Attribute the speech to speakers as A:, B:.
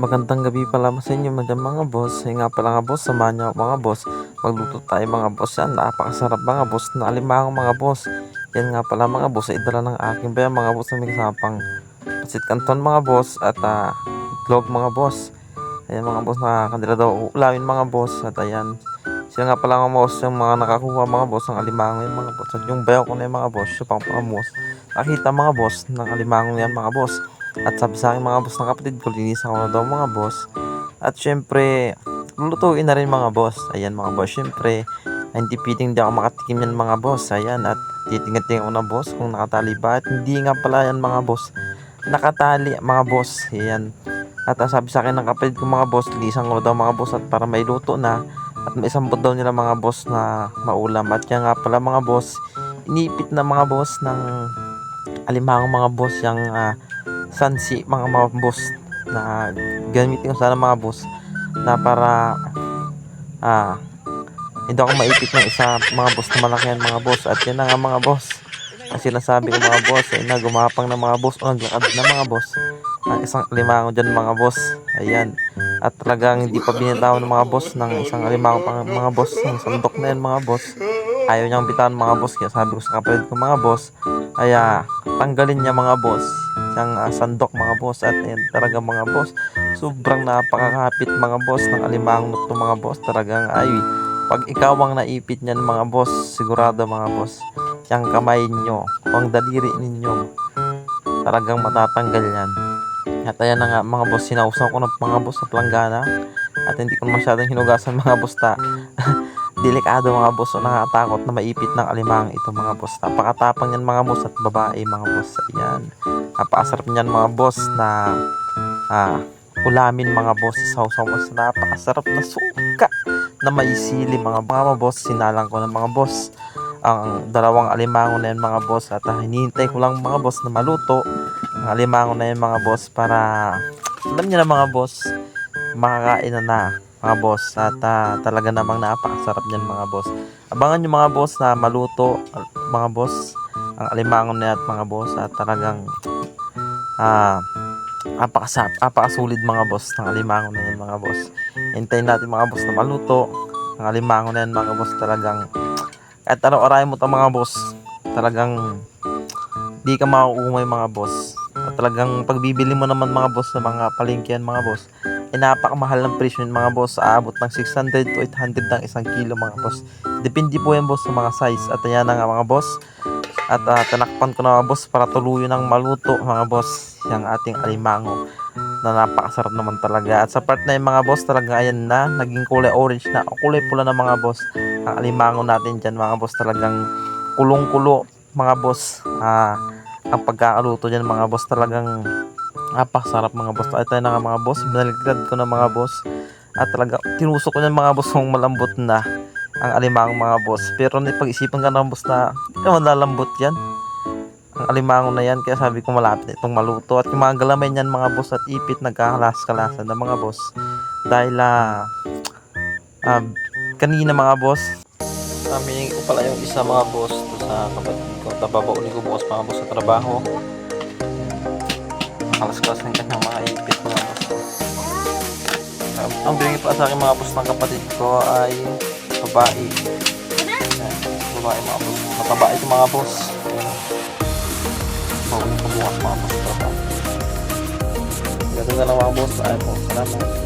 A: Magandang gabi pala sa inyo mga mga boss. Ay nga pala nga boss, samahan niyo mga boss. Magluto tayo mga boss yan. Napakasarap mga boss na alimahang mga boss. Yan nga pala mga boss, ay dala ng aking bayan mga boss na may kasama pang pasit kanton mga boss at uh, itlog mga boss. Ayan mga boss, nakakandila daw ulawin mga boss. At ayan, sila nga pala mga boss, yung mga nakakuha mga boss ng alimango yung mga boss. At yung bayaw ko na yung mga boss, yung pang mga boss. Nakita mga boss ng alimango yan mga boss. At sabi sa akin mga boss ng kapatid ko, linisan ko na daw mga boss. At syempre, lulutuin na rin mga boss. Ayan mga boss, syempre, ay hindi piting di ako makatikim yan mga boss. Ayan, at titingnan ko na boss kung nakatali ba. At hindi nga pala yan mga boss. Nakatali mga boss. Ayan. At ah, sabi sa akin ng kapatid ko mga boss, linisan ko na daw mga boss at para may luto na. At may isang daw nila mga boss na maulam. At yan nga pala mga boss, inipit na mga boss ng alimango mga boss yung ah, sansi mga mga boss na gamitin ko sana mga boss na para ah hindi ako maipit ng isa mga boss na malaki yan mga boss. At yan na nga mga boss. Ang sinasabi ko mga boss ay na gumapang na mga boss o naglakad na mga boss. Ang isang limango dyan mga boss. Ayan. At talagang hindi pa binitawan ng mga boss ng isang limango pang mga boss ng sandok na yan mga boss. Ayaw niyang bitawan mga boss. Kaya sabi ko sa kapatid ko mga boss ay ah, tanggalin niya mga boss yung ah, sandok mga boss. At ayan talaga mga boss sobrang napakakapit mga boss ng alimango to mga boss. Talagang ay pag ikaw ang naipit niyan mga boss sigurado mga boss yung kamay nyo ang daliri ninyo talagang matatanggal yan. At ayan na nga mga boss sinausaw ko ng mga boss sa planggana. At hindi ko masyadong hinugasan mga boss ta delikado mga boss o nakakatakot na maipit ng alimang ito mga boss. Napakatapang yan mga boss at babae mga boss. Ayan. Napakasarap niyan mga boss na ah, ulamin mga boss. Sausaw mo sa napakasarap na suka na may sili mga mga boss. Sinalang ko ng mga boss ang dalawang alimango na yan mga boss. At ah, hinihintay ko lang mga boss na maluto ang alimango na yan mga boss para alam niyo na mga boss makakain na na mga boss at ah, talaga namang napakasarap niyan mga boss abangan nyo mga boss na maluto ah, mga boss ang alimango na at mga boss at talagang ah apakasap, apakasulit mga boss ng alimango na mga boss. Hintayin natin mga boss na maluto. Ang alimango na mga boss talagang kahit araw-araw mo ito mga boss talagang di ka mauumay mga boss. At talagang pagbibili mo naman mga boss sa mga palengke mga boss ay napakamahal ng presyo yun mga boss. Aabot ng 600 to 800 ng isang kilo mga boss. Depende po yan boss sa mga size. At ayan na nga mga boss. At uh, tinakpan ko na mga boss para tuluyan ng maluto mga boss yung ating alimango na napakasarap naman talaga. At sa part na yung mga boss talaga ayan na naging kulay orange na o kulay pula na mga boss ang alimango natin dyan mga boss talagang kulong-kulo mga boss. Ah, ang pagkakaluto dyan mga boss talagang napakasarap mga boss. Ito na nga mga boss, binaligtad ko na mga boss. At talaga tinusok ko yan mga boss kung malambot na ang alimango mga boss. Pero pag-isipan ka ng boss na naman lalambot yan. Ang alimango na yan, kaya sabi ko malapit na itong maluto. At yung mga galamay niyan mga boss at ipit nagkakalas-kalasan na mga boss. Dahil ah, ah, kanina mga boss, sabi ko pala yung isa mga boss sa kapatid ko. Tababauli ko bukas mga boss sa trabaho. Nakalas-kalas ng kanyang mga ipit mga. Um, ang binigay pa sa akin mga boss ng kapatid ko ay babae. Ayan, babae mga boss. Mataba ito mga boss. Ayan. Bukas mga boss. Ganun na lang mga boss. Ay po, salamat.